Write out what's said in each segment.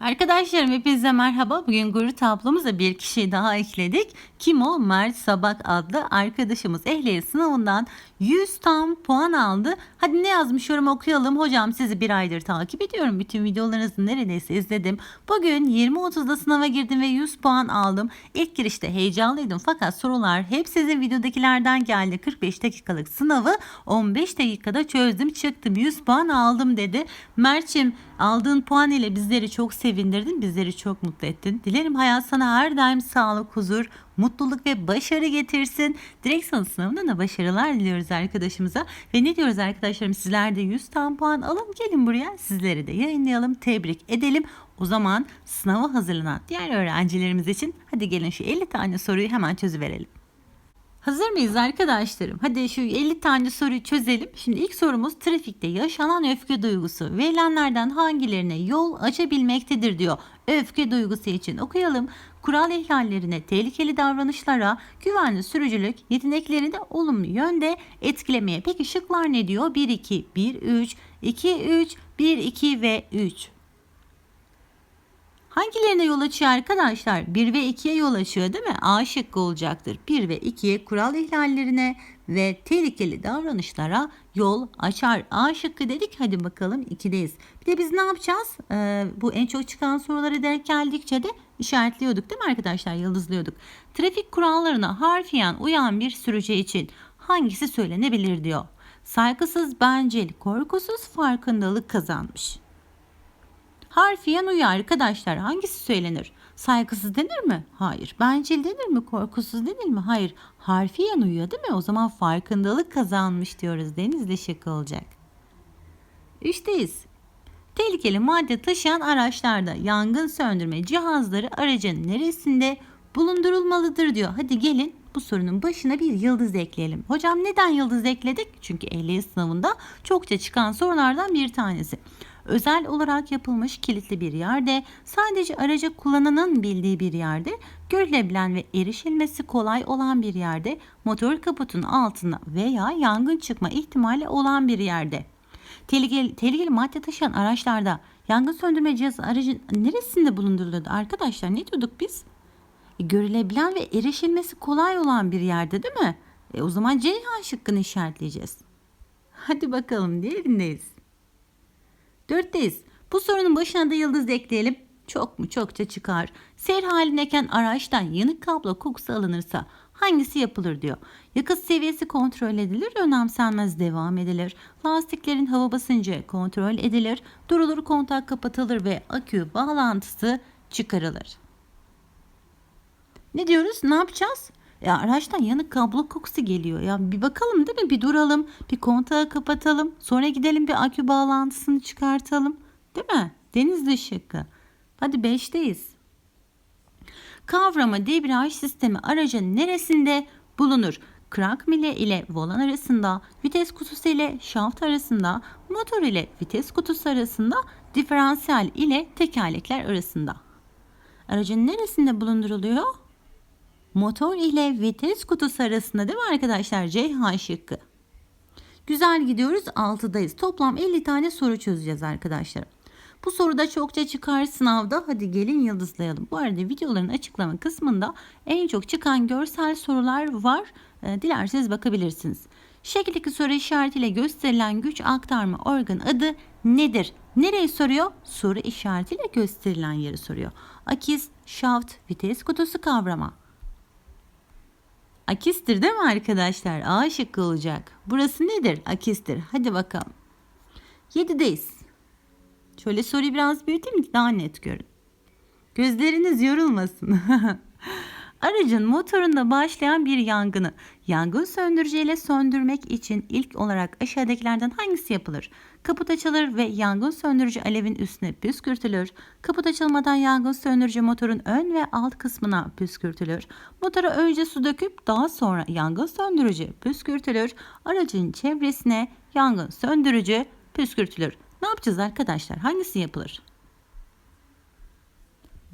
Arkadaşlarım hepinize merhaba. Bugün guru tablomuza bir kişi daha ekledik. Kim o? Mert Sabak adlı arkadaşımız ehliyet sınavından 100 tam puan aldı. Hadi ne yazmış yorum okuyalım. Hocam sizi bir aydır takip ediyorum. Bütün videolarınızı neredeyse izledim. Bugün 20.30'da sınava girdim ve 100 puan aldım. İlk girişte heyecanlıydım fakat sorular hep sizin videodakilerden geldi. 45 dakikalık sınavı 15 dakikada çözdüm çıktım 100 puan aldım dedi. Mert'ciğim aldığın puan ile bizleri çok sevindirdin. Bizleri çok mutlu ettin. Dilerim hayat sana her daim sağlık, huzur, mutluluk ve başarı getirsin. Direksiyon sınavında da başarılar diliyoruz arkadaşımıza. Ve ne diyoruz arkadaşlarım sizler de 100 tam puan alın gelin buraya sizleri de yayınlayalım tebrik edelim. O zaman sınava hazırlanan diğer öğrencilerimiz için hadi gelin şu 50 tane soruyu hemen çözüverelim. Hazır mıyız arkadaşlarım? Hadi şu 50 tane soruyu çözelim. Şimdi ilk sorumuz trafikte yaşanan öfke duygusu verilenlerden hangilerine yol açabilmektedir diyor. Öfke duygusu için okuyalım. Kural ihlallerine, tehlikeli davranışlara, güvenli sürücülük yeteneklerini olumlu yönde etkilemeye. Peki şıklar ne diyor? 1 2 1 3 2 3 1 2 ve 3. Hangilerine yol açıyor arkadaşlar? 1 ve 2'ye yol açıyor değil mi? A şıkkı olacaktır. 1 ve 2'ye kural ihlallerine ve tehlikeli davranışlara yol açar. A şıkkı dedik. Hadi bakalım 2'deyiz. Bir de biz ne yapacağız? Ee, bu en çok çıkan soruları denk geldikçe de işaretliyorduk değil mi arkadaşlar? Yıldızlıyorduk. Trafik kurallarına harfiyen uyan bir sürücü için hangisi söylenebilir diyor. Saygısız, bencil, korkusuz farkındalık kazanmış. Harfiyen uyuyor arkadaşlar. Hangisi söylenir? Saygısız denir mi? Hayır. Bencil denir mi? Korkusuz denir mi? Hayır. Harfiyen uyuyor değil mi? O zaman farkındalık kazanmış diyoruz. Denizli şık olacak. Üçteyiz. Tehlikeli madde taşıyan araçlarda yangın söndürme cihazları aracın neresinde bulundurulmalıdır diyor. Hadi gelin bu sorunun başına bir yıldız ekleyelim. Hocam neden yıldız ekledik? Çünkü ehliyet sınavında çokça çıkan sorulardan bir tanesi özel olarak yapılmış kilitli bir yerde, sadece aracı kullananın bildiği bir yerde, görülebilen ve erişilmesi kolay olan bir yerde, motor kaputun altında veya yangın çıkma ihtimali olan bir yerde. Tehlikeli, tehlikeli madde taşıyan araçlarda yangın söndürme cihazı aracın neresinde bulunduruluyordu arkadaşlar? Ne diyorduk biz? E, görülebilen ve erişilmesi kolay olan bir yerde değil mi? E, o zaman Ceyhan şıkkını işaretleyeceğiz. Hadi bakalım diğerindeyiz. Dörtteyiz. Bu sorunun başına da yıldız ekleyelim. Çok mu çokça çıkar. Seyir halindeyken araçtan yanık kablo kokusu alınırsa hangisi yapılır diyor. Yakıt seviyesi kontrol edilir, önemsenmez devam edilir. Lastiklerin hava basıncı kontrol edilir, durulur kontak kapatılır ve akü bağlantısı çıkarılır. Ne diyoruz? Ne yapacağız? Ya araçtan yanık kablo kokusu geliyor. Ya bir bakalım değil mi? Bir duralım. Bir kontağı kapatalım. Sonra gidelim bir akü bağlantısını çıkartalım. Değil mi? Denizli şıkkı. Hadi beşteyiz. Kavrama debriyaj sistemi aracın neresinde bulunur? Krank mile ile volan arasında, vites kutusu ile şaft arasında, motor ile vites kutusu arasında, diferansiyel ile tekerlekler arasında. Aracın neresinde bulunduruluyor? Motor ile vites kutusu arasında değil mi arkadaşlar? Ceyhan şıkkı. Güzel gidiyoruz 6'dayız. Toplam 50 tane soru çözeceğiz arkadaşlar. Bu soruda çokça çıkar sınavda. Hadi gelin yıldızlayalım. Bu arada videoların açıklama kısmında en çok çıkan görsel sorular var. Ee, dilerseniz bakabilirsiniz. Şekildeki soru işaretiyle gösterilen güç aktarma organ adı nedir? Nereyi soruyor? Soru işaretiyle gösterilen yeri soruyor. Akis, şaft, vites kutusu kavrama. Akistir değil mi arkadaşlar? A şıkkı olacak. Burası nedir? Akistir. Hadi bakalım. 7'deyiz. Şöyle soruyu biraz büyüteyim ki daha net görün. Gözleriniz yorulmasın. Aracın motorunda başlayan bir yangını yangın söndürücüyle söndürmek için ilk olarak aşağıdakilerden hangisi yapılır? Kaput açılır ve yangın söndürücü alevin üstüne püskürtülür. Kaput açılmadan yangın söndürücü motorun ön ve alt kısmına püskürtülür. Motora önce su döküp daha sonra yangın söndürücü püskürtülür. Aracın çevresine yangın söndürücü püskürtülür. Ne yapacağız arkadaşlar? Hangisi yapılır?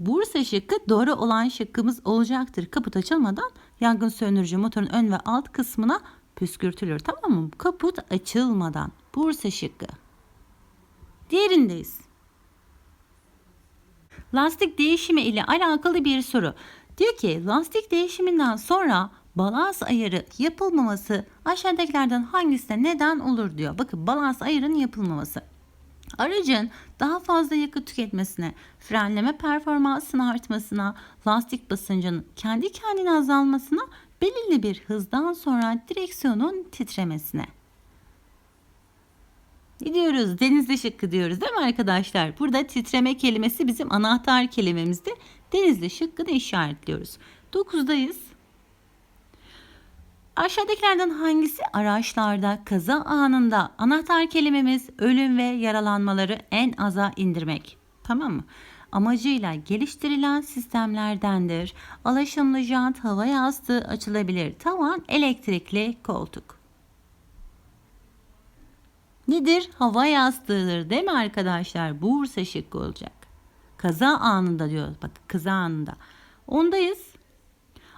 Bursa şıkkı doğru olan şıkkımız olacaktır. Kaput açılmadan yangın söndürücü motorun ön ve alt kısmına püskürtülür. Tamam mı? Kaput açılmadan. Bursa şıkkı. Diğerindeyiz. lastik değişimi ile alakalı bir soru. Diyor ki lastik değişiminden sonra balans ayarı yapılmaması aşağıdakilerden hangisine neden olur diyor. Bakın balans ayarının yapılmaması. Aracın daha fazla yakıt tüketmesine, frenleme performansının artmasına, lastik basıncının kendi kendine azalmasına, belirli bir hızdan sonra direksiyonun titremesine. Ne diyoruz? Denizli şıkkı diyoruz değil mi arkadaşlar? Burada titreme kelimesi bizim anahtar kelimemizdi. Denizli şıkkını işaretliyoruz. 9'dayız. Aşağıdakilerden hangisi araçlarda kaza anında anahtar kelimemiz ölüm ve yaralanmaları en aza indirmek. Tamam mı? Amacıyla geliştirilen sistemlerdendir. Alaşımlı jant hava yastığı açılabilir. Tavan elektrikli koltuk. Nedir? Hava yastığıdır değil mi arkadaşlar? Bursa şıkkı olacak. Kaza anında diyoruz. Bak kaza anında. Ondayız.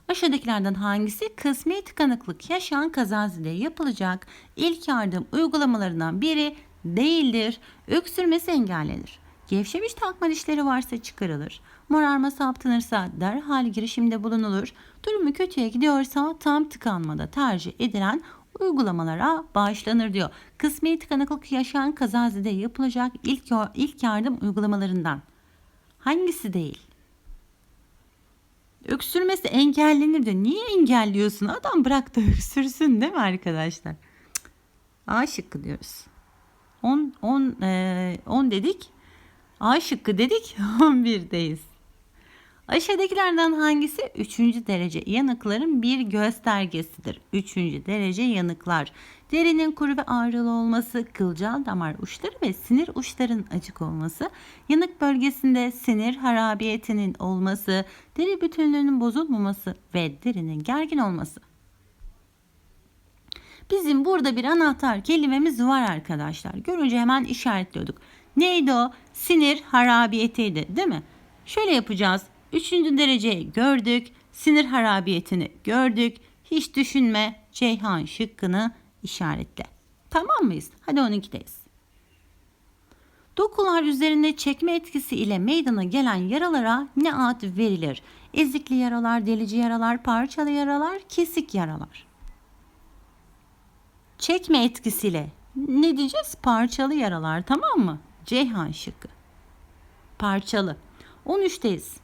Aşağıdakilerden hangisi kısmi tıkanıklık yaşayan kazazide yapılacak ilk yardım uygulamalarından biri değildir. Öksürmesi engellenir. Gevşemiş takma dişleri varsa çıkarılır. Morarma saptanırsa derhal girişimde bulunulur. Durumu kötüye gidiyorsa tam tıkanmada tercih edilen uygulamalara başlanır diyor. Kısmi tıkanıklık yaşayan kazazide yapılacak ilk, ilk yardım uygulamalarından. Hangisi değil? Öksürmesi engellenir diyor. Niye engelliyorsun? Adam bırak da öksürsün değil mi arkadaşlar? A şıkkı diyoruz. 10 10 10 dedik. A şıkkı dedik. 11'deyiz. Aşağıdakilerden hangisi 3. derece yanıkların bir göstergesidir? 3. derece yanıklar. Derinin kuru ve ağrılı olması, kılcal damar uçları ve sinir uçlarının açık olması, yanık bölgesinde sinir harabiyetinin olması, deri bütünlüğünün bozulmaması ve derinin gergin olması. Bizim burada bir anahtar kelimemiz var arkadaşlar. Görünce hemen işaretliyorduk. Neydi o? Sinir harabiyetiydi değil mi? Şöyle yapacağız. Üçüncü dereceyi gördük. Sinir harabiyetini gördük. Hiç düşünme Ceyhan şıkkını işaretle. Tamam mıyız? Hadi 12'deyiz. Dokular üzerinde çekme etkisi ile meydana gelen yaralara ne ad verilir? Ezikli yaralar, delici yaralar, parçalı yaralar, kesik yaralar. Çekme etkisiyle ne diyeceğiz? Parçalı yaralar tamam mı? Ceyhan şıkkı. Parçalı. 13'teyiz.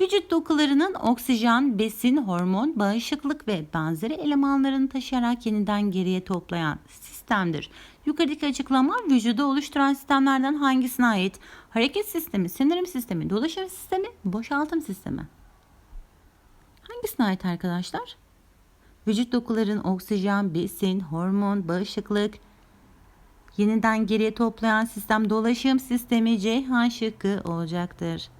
Vücut dokularının oksijen, besin, hormon, bağışıklık ve benzeri elemanlarını taşıyarak yeniden geriye toplayan sistemdir. Yukarıdaki açıklama vücudu oluşturan sistemlerden hangisine ait? Hareket sistemi, sindirim sistemi, dolaşım sistemi, boşaltım sistemi. Hangisine ait arkadaşlar? Vücut dokuların oksijen, besin, hormon, bağışıklık, yeniden geriye toplayan sistem dolaşım sistemi Ceyhan şıkkı olacaktır.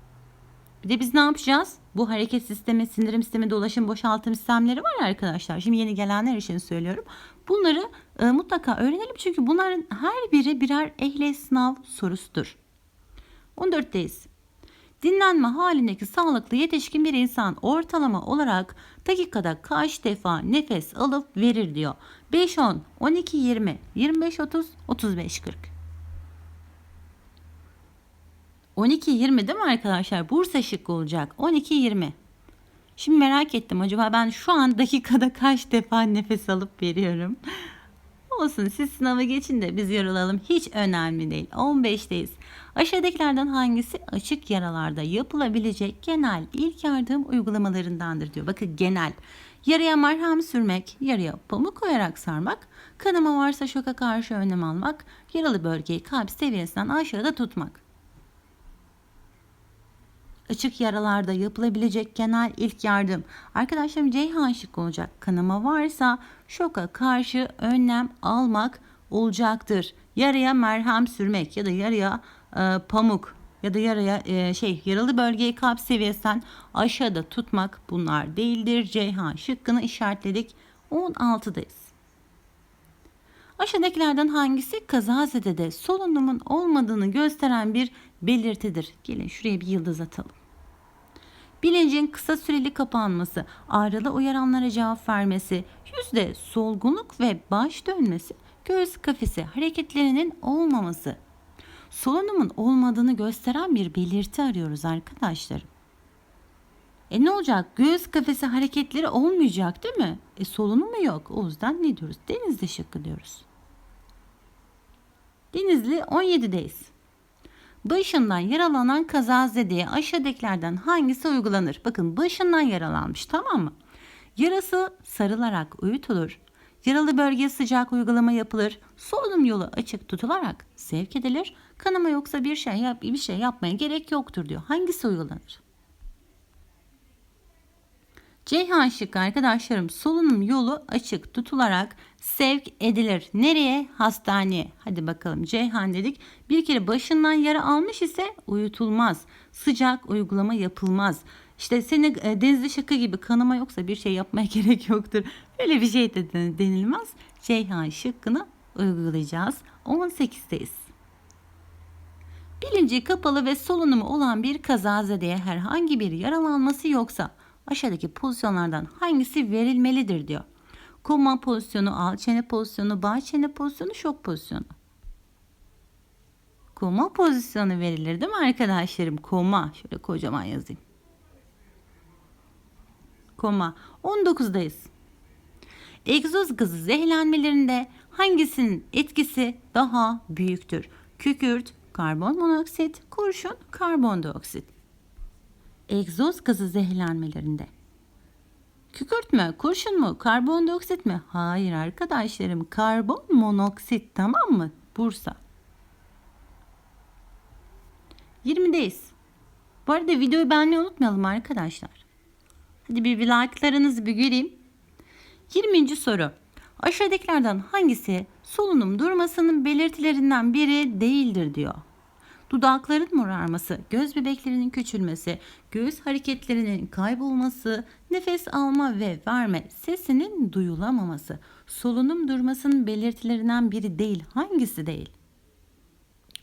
Bir de biz ne yapacağız? Bu hareket sistemi, sindirim sistemi, dolaşım, boşaltım sistemleri var arkadaşlar. Şimdi yeni gelenler için söylüyorum. Bunları e, mutlaka öğrenelim çünkü bunların her biri birer ehliyet sınav sorusudur. 14'teyiz. Dinlenme halindeki sağlıklı yetişkin bir insan ortalama olarak dakikada kaç defa nefes alıp verir diyor. 5 10, 12 20, 25 30, 35 40. 12-20 değil mi arkadaşlar? Bursa şıkkı olacak. 12-20. Şimdi merak ettim acaba ben şu an dakikada kaç defa nefes alıp veriyorum? Olsun siz sınavı geçin de biz yorulalım. Hiç önemli değil. 15'teyiz. Aşağıdakilerden hangisi açık yaralarda yapılabilecek genel ilk yardım uygulamalarındandır diyor. Bakın genel. Yaraya merhem sürmek, yaraya pamuk koyarak sarmak, kanama varsa şoka karşı önlem almak, yaralı bölgeyi kalp seviyesinden aşağıda tutmak açık yaralarda yapılabilecek genel ilk yardım. Arkadaşlarım Ceyhan şık olacak. Kanama varsa şoka karşı önlem almak olacaktır. Yaraya merhem sürmek ya da yaraya e, pamuk ya da yaraya e, şey yaralı bölgeyi kalp seviyesinden aşağıda tutmak bunlar değildir. Ceyhan şıkkını işaretledik. 16'dayız. Aşağıdakilerden hangisi kazazedede solunumun olmadığını gösteren bir belirtidir? Gelin şuraya bir yıldız atalım. Bilincin kısa süreli kapanması, ağrılı uyaranlara cevap vermesi, yüzde solgunluk ve baş dönmesi, göğüs kafesi hareketlerinin olmaması. solunumun olmadığını gösteren bir belirti arıyoruz arkadaşlarım. E ne olacak? Göğüs kafesi hareketleri olmayacak değil mi? E solunumu yok. O yüzden ne diyoruz? Denizli şıkkı diyoruz. Denizli 17'deyiz. Başından yaralanan kazazedeye aşağıdakilerden hangisi uygulanır? Bakın başından yaralanmış tamam mı? Yarası sarılarak uyutulur. Yaralı bölgeye sıcak uygulama yapılır. Solunum yolu açık tutularak sevk edilir. Kanama yoksa bir şey yap bir şey yapmaya gerek yoktur diyor. Hangisi uygulanır? Ceyhan şıkkı arkadaşlarım solunum yolu açık tutularak sevk edilir. Nereye? Hastaneye. Hadi bakalım Ceyhan dedik. Bir kere başından yara almış ise uyutulmaz. Sıcak uygulama yapılmaz. İşte seni e, denizli şaka gibi kanama yoksa bir şey yapmaya gerek yoktur. Öyle bir şey de denilmez. Ceyhan şıkkını uygulayacağız. 18'deyiz. Bilinci kapalı ve solunumu olan bir kazazedeye herhangi bir yaralanması yoksa aşağıdaki pozisyonlardan hangisi verilmelidir diyor. Koma pozisyonu, al çene pozisyonu, bağ çene pozisyonu, şok pozisyonu. Koma pozisyonu verilir değil mi arkadaşlarım? Koma. Şöyle kocaman yazayım. Koma. 19'dayız. Egzoz gazı zehirlenmelerinde hangisinin etkisi daha büyüktür? Kükürt, karbon monoksit, kurşun, karbondioksit. Egzoz gazı zehirlenmelerinde. Kükürt mü, kurşun mu, karbondioksit mi? Hayır arkadaşlarım, karbon monoksit tamam mı? Bursa. 20'deyiz. Bu arada videoyu beğenmeyi unutmayalım arkadaşlar. Hadi bir, like'larınızı bir göreyim. 20. soru. Aşağıdakilerden hangisi solunum durmasının belirtilerinden biri değildir diyor. Dudakların morarması, göz bebeklerinin küçülmesi, göğüs hareketlerinin kaybolması, nefes alma ve verme sesinin duyulamaması, solunum durmasının belirtilerinden biri değil. Hangisi değil?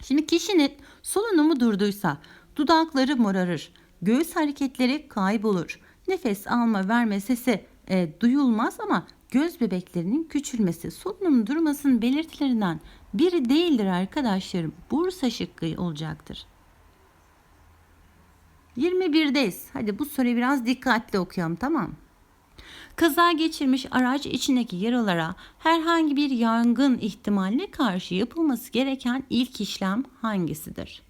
Şimdi kişinin solunumu durduysa dudakları morarır, göğüs hareketleri kaybolur, nefes alma verme sesi e, duyulmaz ama göz bebeklerinin küçülmesi solunum durmasının belirtilerinden biri değildir arkadaşlarım. Bursa şıkkı olacaktır. 21'deyiz. Hadi bu soruyu biraz dikkatli okuyalım tamam? Kaza geçirmiş araç içindeki yaralara herhangi bir yangın ihtimaline karşı yapılması gereken ilk işlem hangisidir?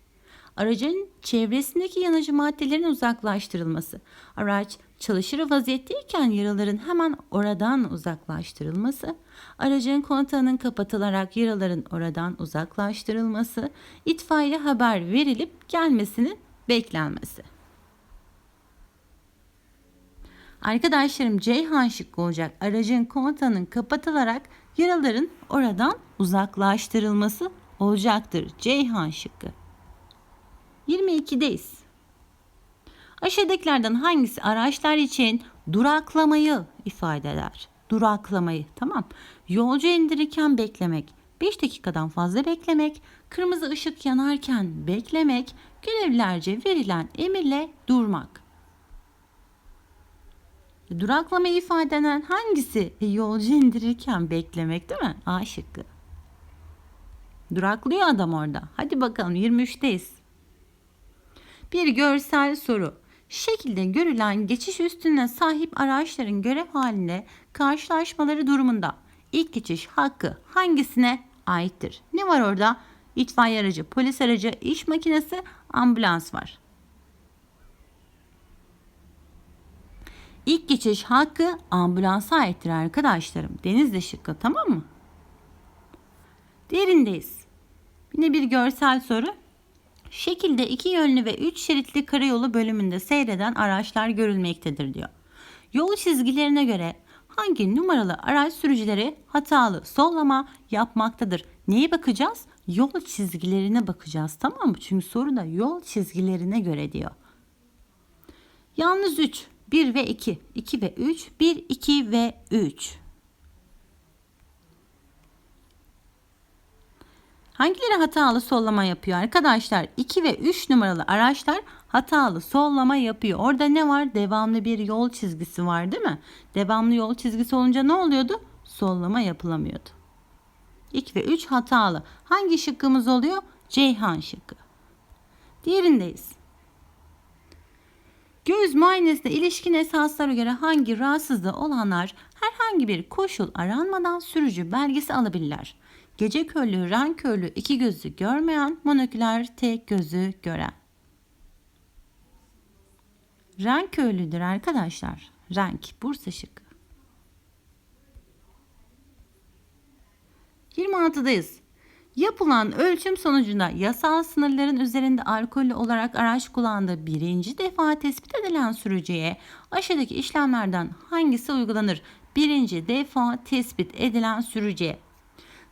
Aracın çevresindeki yanıcı maddelerin uzaklaştırılması. Araç çalışır vaziyetteyken yaraların hemen oradan uzaklaştırılması. Aracın kontağının kapatılarak yaraların oradan uzaklaştırılması. itfaiye haber verilip gelmesinin beklenmesi. Arkadaşlarım Ceyhan şıkkı olacak. Aracın kontağının kapatılarak yaraların oradan uzaklaştırılması olacaktır. Ceyhan şıkkı. 22'deyiz. Aşağıdakilerden hangisi araçlar için duraklamayı ifade eder? Duraklamayı tamam. Yolcu indirirken beklemek, 5 dakikadan fazla beklemek, kırmızı ışık yanarken beklemek, görevlilerce verilen emirle durmak. Duraklamayı ifade eden hangisi? E, yolcu indirirken beklemek değil mi? A şıkkı. Duraklıyor adam orada. Hadi bakalım 23'teyiz. Bir görsel soru. Şekilde görülen geçiş üstüne sahip araçların görev halinde karşılaşmaları durumunda ilk geçiş hakkı hangisine aittir? Ne var orada? İtfaiye aracı, polis aracı, iş makinesi, ambulans var. İlk geçiş hakkı ambulansa aittir arkadaşlarım. Denizli şıkkı tamam mı? Derindeyiz. Yine bir görsel soru. Şekilde iki yönlü ve üç şeritli karayolu bölümünde seyreden araçlar görülmektedir diyor. Yol çizgilerine göre hangi numaralı araç sürücüleri hatalı sollama yapmaktadır? Neye bakacağız? Yol çizgilerine bakacağız tamam mı? Çünkü soruda yol çizgilerine göre diyor. Yalnız 3, 1 ve 2, 2 ve 3, 1, 2 ve 3. Hangileri hatalı sollama yapıyor arkadaşlar? 2 ve 3 numaralı araçlar hatalı sollama yapıyor. Orada ne var? Devamlı bir yol çizgisi var değil mi? Devamlı yol çizgisi olunca ne oluyordu? Sollama yapılamıyordu. 2 ve 3 hatalı. Hangi şıkkımız oluyor? Ceyhan şıkkı. Diğerindeyiz. Göz muayenesine ilişkin esaslara göre hangi rahatsızlığı olanlar herhangi bir koşul aranmadan sürücü belgesi alabilirler? Gece körlüğü, renk körlüğü, iki gözü görmeyen, monoküler tek gözü gören. Renk körlüğüdür arkadaşlar. Renk, Bursa şıkkı. 26'dayız. Yapılan ölçüm sonucunda yasal sınırların üzerinde alkollü olarak araç kullandığı birinci defa tespit edilen sürücüye aşağıdaki işlemlerden hangisi uygulanır? Birinci defa tespit edilen sürücüye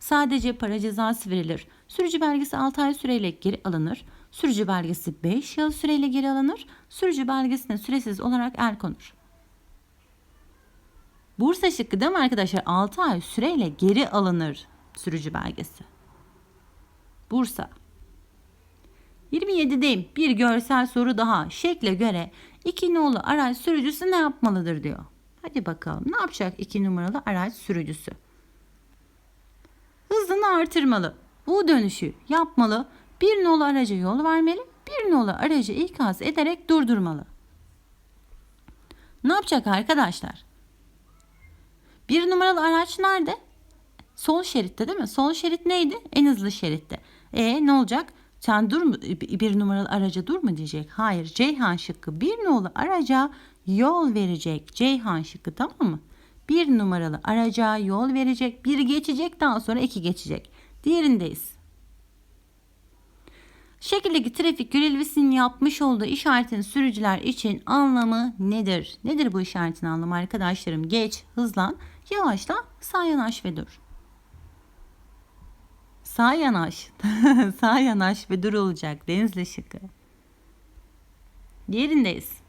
sadece para cezası verilir. Sürücü belgesi 6 ay süreyle geri alınır. Sürücü belgesi 5 yıl süreyle geri alınır. Sürücü belgesine süresiz olarak el konur. Bursa şıkkı değil mi arkadaşlar? 6 ay süreyle geri alınır sürücü belgesi. Bursa. 27'deyim. Bir görsel soru daha. Şekle göre iki nolu araç sürücüsü ne yapmalıdır diyor. Hadi bakalım ne yapacak iki numaralı araç sürücüsü? Hızını artırmalı. U dönüşü yapmalı. Bir nolu araca yol vermeli. Bir nolu aracı ikaz ederek durdurmalı. Ne yapacak arkadaşlar? Bir numaralı araç nerede? Sol şeritte değil mi? Sol şerit neydi? En hızlı şeritte. E ne olacak? Sen dur mu? Bir numaralı araca dur mu diyecek? Hayır. Ceyhan şıkkı bir nolu araca yol verecek. Ceyhan şıkkı tamam mı? Bir numaralı araca yol verecek. Bir geçecek daha sonra iki geçecek. Diğerindeyiz. Şekildeki trafik görevlisinin yapmış olduğu işaretin sürücüler için anlamı nedir? Nedir bu işaretin anlamı arkadaşlarım? Geç, hızlan, yavaşla, sağ yanaş ve dur. Sağ yanaş. Sağ yanaş ve dur olacak. Denizli şıkkı. Diğerindeyiz.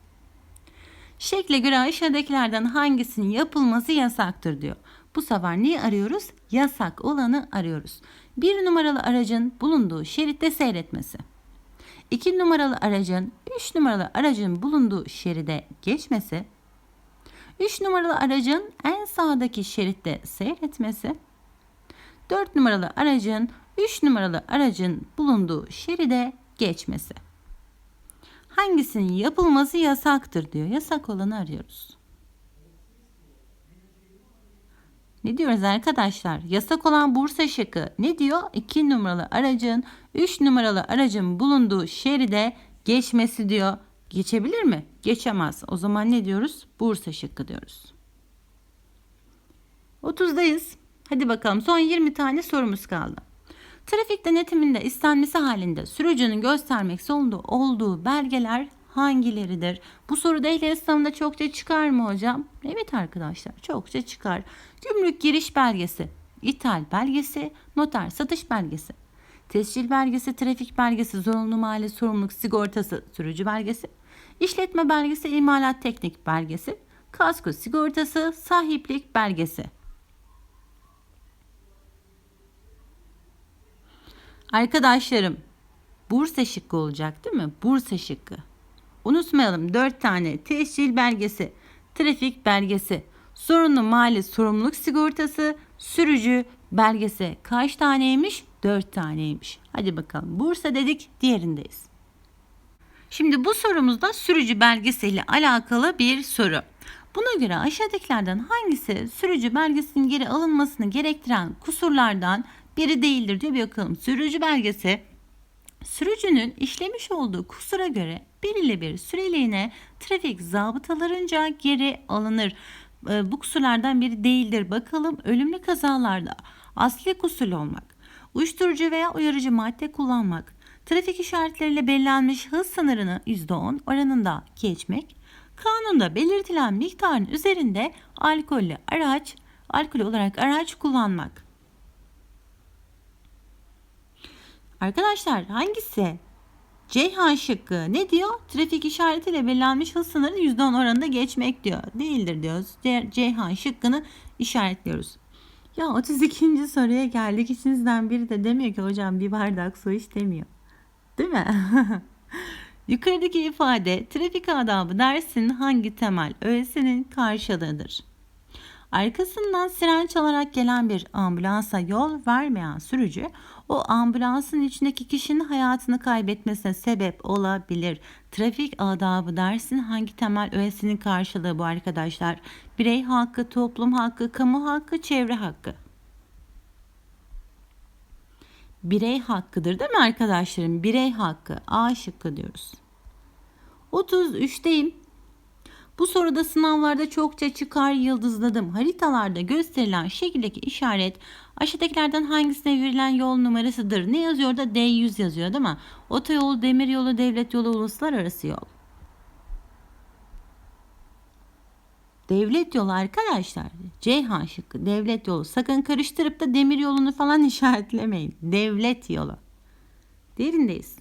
Şekle göre aşağıdakilerden hangisinin yapılması yasaktır diyor. Bu sefer neyi arıyoruz? Yasak olanı arıyoruz. Bir numaralı aracın bulunduğu şeritte seyretmesi. İki numaralı aracın üç numaralı aracın bulunduğu şeride geçmesi. Üç numaralı aracın en sağdaki şeritte seyretmesi. 4 numaralı aracın 3 numaralı aracın bulunduğu şeride geçmesi. Hangisinin yapılması yasaktır diyor. Yasak olanı arıyoruz. Ne diyoruz arkadaşlar? Yasak olan Bursa şıkkı. Ne diyor? 2 numaralı aracın 3 numaralı aracın bulunduğu şeride geçmesi diyor. Geçebilir mi? Geçemez. O zaman ne diyoruz? Bursa şıkkı diyoruz. 30'dayız. Hadi bakalım son 20 tane sorumuz kaldı. Trafik denetiminde istenmesi halinde sürücünün göstermek zorunda olduğu belgeler hangileridir? Bu soruda ehliyet sınavında çokça çıkar mı hocam? Evet arkadaşlar çokça çıkar. Gümrük giriş belgesi, ithal belgesi, noter satış belgesi, tescil belgesi, trafik belgesi, zorunlu mali sorumluluk sigortası, sürücü belgesi, işletme belgesi, imalat teknik belgesi, kasko sigortası, sahiplik belgesi. Arkadaşlarım Bursa şıkkı olacak değil mi? Bursa şıkkı. Unutmayalım 4 tane tescil belgesi, trafik belgesi, sorunlu mali sorumluluk sigortası, sürücü belgesi kaç taneymiş? 4 taneymiş. Hadi bakalım Bursa dedik diğerindeyiz. Şimdi bu sorumuzda sürücü belgesiyle alakalı bir soru. Buna göre aşağıdakilerden hangisi sürücü belgesinin geri alınmasını gerektiren kusurlardan biri değildir diyor bir bakalım. Sürücü belgesi sürücünün işlemiş olduğu kusura göre belirli bir süreliğine trafik zabıtalarınca geri alınır. Ee, bu kusurlardan biri değildir. Bakalım ölümlü kazalarda asli kusurlu olmak, uyuşturucu veya uyarıcı madde kullanmak, trafik işaretleriyle belirlenmiş hız sınırını %10 oranında geçmek, kanunda belirtilen miktarın üzerinde alkollü araç, alkol olarak araç kullanmak. Arkadaşlar hangisi? Ceyhan şıkkı ne diyor? Trafik işaretiyle belirlenmiş hız sınırı %10 oranında geçmek diyor. Değildir diyoruz. C Ceyhan şıkkını işaretliyoruz. Ya 32. soruya geldik. İçinizden biri de demiyor ki hocam bir bardak su iç demiyor. Değil mi? Yukarıdaki ifade trafik adabı dersinin hangi temel öğesinin karşılığıdır? Arkasından siren çalarak gelen bir ambulansa yol vermeyen sürücü o ambulansın içindeki kişinin hayatını kaybetmesine sebep olabilir. Trafik adabı dersin hangi temel öğesinin karşılığı bu arkadaşlar? Birey hakkı, toplum hakkı, kamu hakkı, çevre hakkı. Birey hakkıdır değil mi arkadaşlarım? Birey hakkı. A şıkkı diyoruz. 33'teyim. Bu soruda sınavlarda çokça çıkar yıldızladım. Haritalarda gösterilen şekildeki işaret aşağıdakilerden hangisine verilen yol numarasıdır? Ne yazıyor da D100 yazıyor değil mi? Otoyolu, demiryolu, devlet yolu, uluslararası yol. Devlet yolu arkadaşlar. Ceyhan şıkkı devlet yolu. Sakın karıştırıp da demir yolunu falan işaretlemeyin. Devlet yolu. Derindeyiz.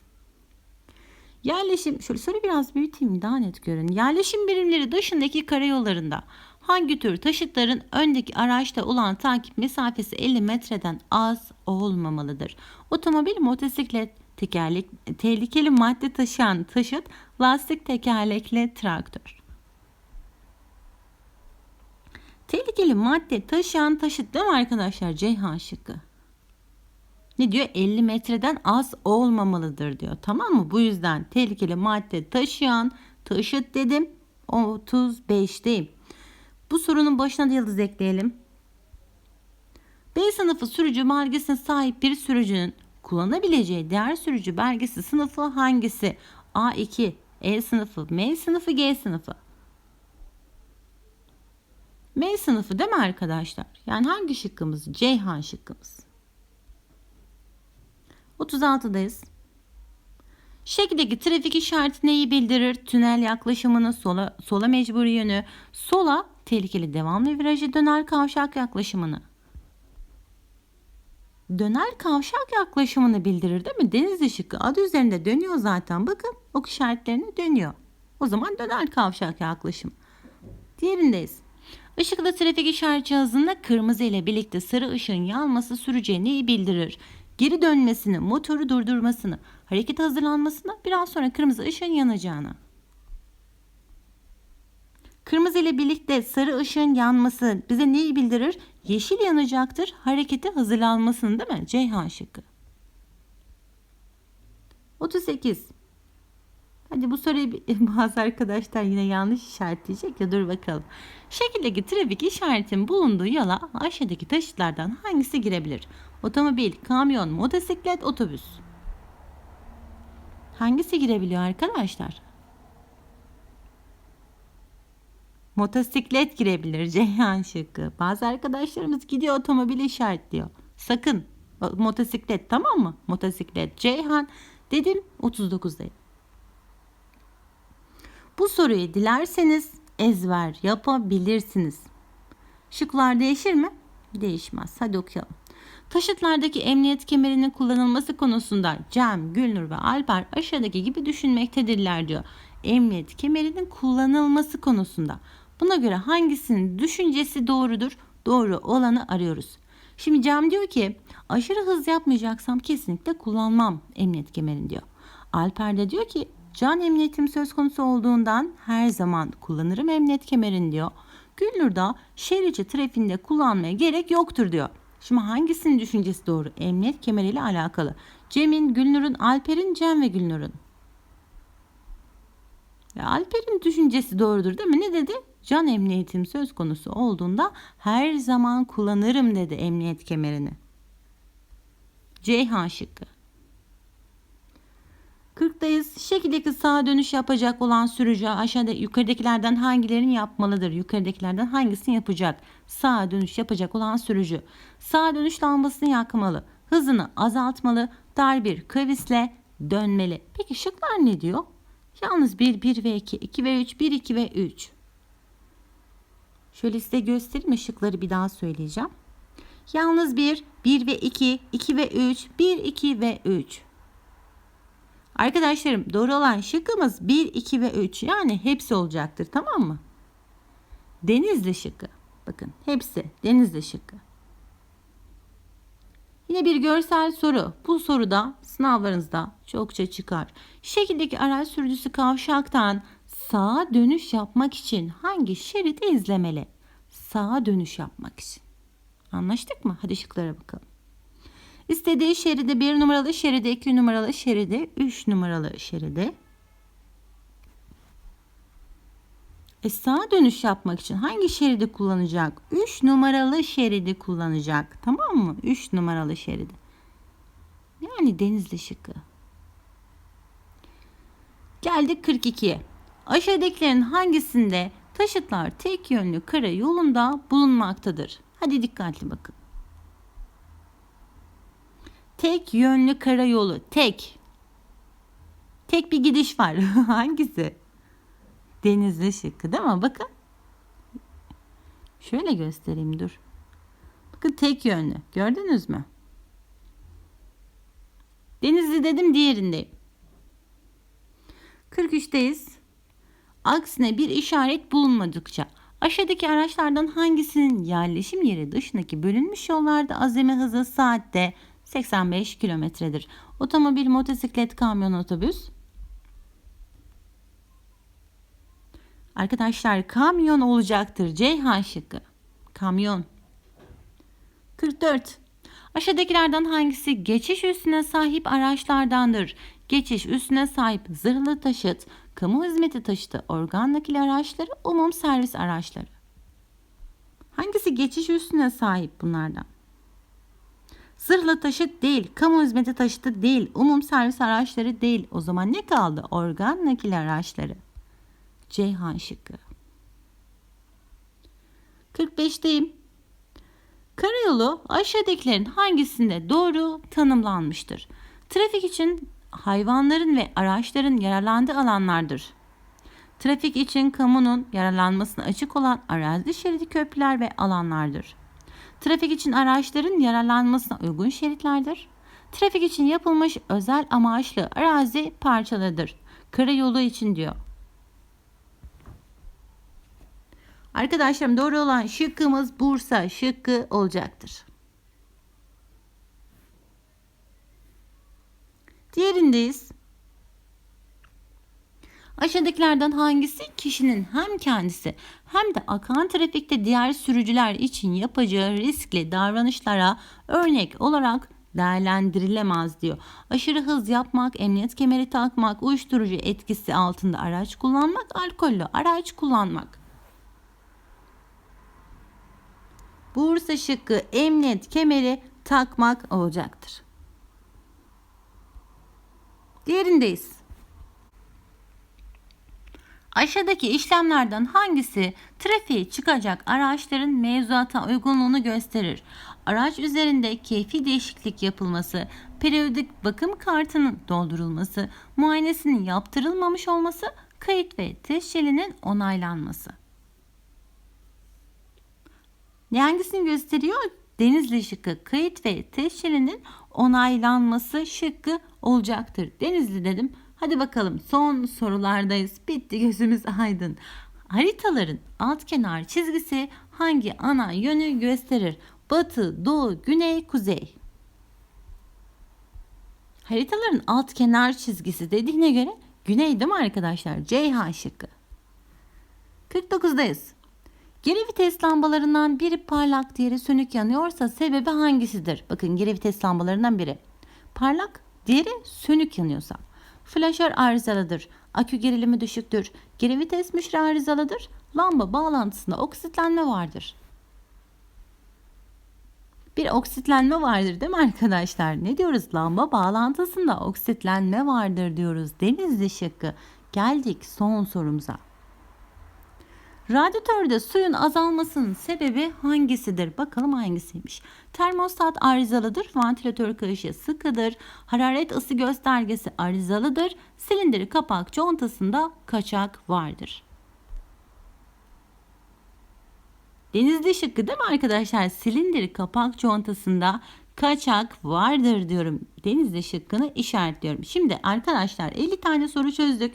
Yerleşim, şöyle soru biraz büyüteyim daha net görün. Yerleşim birimleri dışındaki karayollarında hangi tür taşıtların öndeki araçta olan takip mesafesi 50 metreden az olmamalıdır? Otomobil, motosiklet, tekerlek, tehlikeli madde taşıyan taşıt, lastik tekerlekli traktör. Tehlikeli madde taşıyan taşıt değil mi arkadaşlar? Ceyhan şıkkı. Ne diyor? 50 metreden az olmamalıdır diyor. Tamam mı? Bu yüzden tehlikeli madde taşıyan taşıt dedim. 35'teyim. Bu sorunun başına da yıldız ekleyelim. B sınıfı sürücü belgesine sahip bir sürücünün kullanabileceği diğer sürücü belgesi sınıfı hangisi? A2, E sınıfı, M sınıfı, G sınıfı. M sınıfı değil mi arkadaşlar? Yani hangi şıkkımız? Ceyhan şıkkımız. 36'dayız. Şekildeki trafik işareti neyi bildirir? Tünel yaklaşımını sola, sola mecburi yönü, sola tehlikeli devamlı virajı döner kavşak yaklaşımını. Döner kavşak yaklaşımını bildirir değil mi? Deniz şıkkı adı üzerinde dönüyor zaten. Bakın ok işaretlerine dönüyor. O zaman döner kavşak yaklaşımı. Diğerindeyiz. Işıklı trafik işaret cihazında kırmızı ile birlikte sarı ışığın yanması sürücüye neyi bildirir? Geri dönmesini, motoru durdurmasını, hareket hazırlanmasını, biraz sonra kırmızı ışığın yanacağını. Kırmızı ile birlikte sarı ışığın yanması bize neyi bildirir? Yeşil yanacaktır, harekete hazırlanmasını değil mi? Ceyhan şıkkı. 38. Hadi bu soruyu bazı arkadaşlar yine yanlış işaretleyecek ya dur bakalım. Şekildeki trafik işaretin bulunduğu yola aşağıdaki taşıtlardan hangisi girebilir? Otomobil, kamyon, motosiklet, otobüs. Hangisi girebiliyor arkadaşlar? Motosiklet girebilir Ceyhan şıkkı. Bazı arkadaşlarımız gidiyor otomobili işaretliyor. Sakın motosiklet tamam mı? Motosiklet Ceyhan dedim 39'dayım. Bu soruyu dilerseniz ezber yapabilirsiniz. Şıklar değişir mi? Değişmez. Hadi okuyalım. Taşıtlardaki emniyet kemerinin kullanılması konusunda Cem, Gülnur ve Alper aşağıdaki gibi düşünmektedirler diyor. Emniyet kemerinin kullanılması konusunda. Buna göre hangisinin düşüncesi doğrudur? Doğru olanı arıyoruz. Şimdi Cem diyor ki aşırı hız yapmayacaksam kesinlikle kullanmam emniyet kemerini diyor. Alper de diyor ki can emniyetim söz konusu olduğundan her zaman kullanırım emniyet kemerini diyor. Gülnur da şehir içi trafiğinde kullanmaya gerek yoktur diyor. Şimdi hangisinin düşüncesi doğru? Emniyet kemeriyle alakalı. Cem'in, Gülnur'un, Alper'in, Cem ve Gülnur'un. Ya Alper'in düşüncesi doğrudur değil mi? Ne dedi? Can emniyetim söz konusu olduğunda her zaman kullanırım dedi emniyet kemerini. Ceyhan şıkkı. 40'dayız. Şekildeki sağa dönüş yapacak olan sürücü aşağıda yukarıdakilerden hangilerini yapmalıdır? Yukarıdakilerden hangisini yapacak? Sağa dönüş yapacak olan sürücü. Sağa dönüş lambasını yakmalı. Hızını azaltmalı. Dar bir kavisle dönmeli. Peki şıklar ne diyor? Yalnız 1, 1 ve 2, 2 ve 3, 1, 2 ve 3. Şöyle size göstereyim şıkları bir daha söyleyeceğim. Yalnız 1, 1 ve 2, 2 ve 3, 1, 2 ve 3. Arkadaşlarım doğru olan şıkkımız 1, 2 ve 3. Yani hepsi olacaktır tamam mı? Denizli şıkkı. Bakın hepsi Denizli şıkkı. Yine bir görsel soru. Bu soruda sınavlarınızda çokça çıkar. Şekildeki araç sürücüsü kavşaktan sağa dönüş yapmak için hangi şeridi izlemeli? sağa dönüş yapmak için. Anlaştık mı? Hadi şıklara bakalım. İstediği şeride 1 numaralı şeride, 2 numaralı şeride, 3 numaralı şeride. E sağa dönüş yapmak için hangi şeridi kullanacak? 3 numaralı şeridi kullanacak. Tamam mı? 3 numaralı şeridi. Yani denizli şıkkı. Geldik 42'ye. Aşağıdakilerin hangisinde taşıtlar tek yönlü kara yolunda bulunmaktadır? Hadi dikkatli bakın. Tek yönlü karayolu. Tek. Tek bir gidiş var. Hangisi? Denizli şıkkı değil mi? Bakın. Şöyle göstereyim dur. Bakın tek yönlü. Gördünüz mü? Denizli dedim diğerindeyim. 43'teyiz. Aksine bir işaret bulunmadıkça aşağıdaki araçlardan hangisinin yerleşim yeri dışındaki bölünmüş yollarda azami hızı saatte 85 kilometredir. Otomobil, motosiklet, kamyon, otobüs. Arkadaşlar kamyon olacaktır. Ceyhan şıkkı. Kamyon. 44. Aşağıdakilerden hangisi geçiş üstüne sahip araçlardandır? Geçiş üstüne sahip zırhlı taşıt, kamu hizmeti taşıtı, organ nakil araçları, umum servis araçları. Hangisi geçiş üstüne sahip bunlardan? Zırhlı taşıt değil, kamu hizmeti taşıtı değil, umum servis araçları değil. O zaman ne kaldı? Organ nakil araçları. Ceyhan şıkkı. 45'teyim. Karayolu aşağıdakilerin hangisinde doğru tanımlanmıştır? Trafik için hayvanların ve araçların yararlandığı alanlardır. Trafik için kamunun yararlanmasına açık olan arazi şeridi köprüler ve alanlardır. Trafik için araçların yararlanmasına uygun şeritlerdir. Trafik için yapılmış özel amaçlı arazi parçalarıdır. Karayolu için diyor. Arkadaşlarım doğru olan şıkkımız Bursa şıkkı olacaktır. Diğerindeyiz. Aşağıdakilerden hangisi kişinin hem kendisi hem de akan trafikte diğer sürücüler için yapacağı riskli davranışlara örnek olarak değerlendirilemez diyor. Aşırı hız yapmak, emniyet kemeri takmak, uyuşturucu etkisi altında araç kullanmak, alkollü araç kullanmak. Bursa şıkkı emniyet kemeri takmak olacaktır. Diğerindeyiz. Aşağıdaki işlemlerden hangisi trafiğe çıkacak araçların mevzuata uygunluğunu gösterir? Araç üzerinde keyfi değişiklik yapılması, periyodik bakım kartının doldurulması, muayenesinin yaptırılmamış olması, kayıt ve tescilinin onaylanması. Hangisini gösteriyor? Denizli şıkkı kayıt ve tescilinin onaylanması şıkkı olacaktır. Denizli dedim. Hadi bakalım son sorulardayız. Bitti gözümüz aydın. Haritaların alt kenar çizgisi hangi ana yönü gösterir? Batı, doğu, güney, kuzey. Haritaların alt kenar çizgisi dediğine göre güney değil mi arkadaşlar? Ceyhan şıkkı. 49'dayız. Geri vites lambalarından biri parlak diğeri sönük yanıyorsa sebebi hangisidir? Bakın geri vites lambalarından biri parlak diğeri sönük yanıyorsa. Flaşör arızalıdır. Akü gerilimi düşüktür. Geri vites müşri arızalıdır. Lamba bağlantısında oksitlenme vardır. Bir oksitlenme vardır değil mi arkadaşlar? Ne diyoruz? Lamba bağlantısında oksitlenme vardır diyoruz. Denizli şıkkı. Geldik son sorumuza. Radyatörde suyun azalmasının sebebi hangisidir? Bakalım hangisiymiş. Termostat arızalıdır. Vantilatör kayışı sıkıdır. Hararet ısı göstergesi arızalıdır. Silindir kapak contasında kaçak vardır. Denizli şıkkı değil mi arkadaşlar? Silindir kapak contasında kaçak vardır diyorum. Denizli şıkkını işaretliyorum. Şimdi arkadaşlar 50 tane soru çözdük.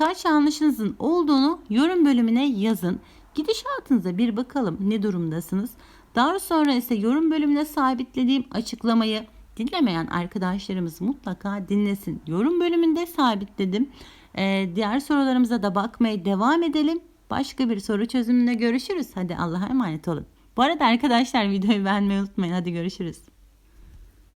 Kaç yanlışınızın olduğunu yorum bölümüne yazın. Gidişatınıza bir bakalım ne durumdasınız. Daha sonra ise yorum bölümüne sabitlediğim açıklamayı dinlemeyen arkadaşlarımız mutlaka dinlesin. Yorum bölümünde sabitledim. Ee, diğer sorularımıza da bakmaya devam edelim. Başka bir soru çözümünde görüşürüz. Hadi Allah'a emanet olun. Bu arada arkadaşlar videoyu beğenmeyi unutmayın. Hadi görüşürüz.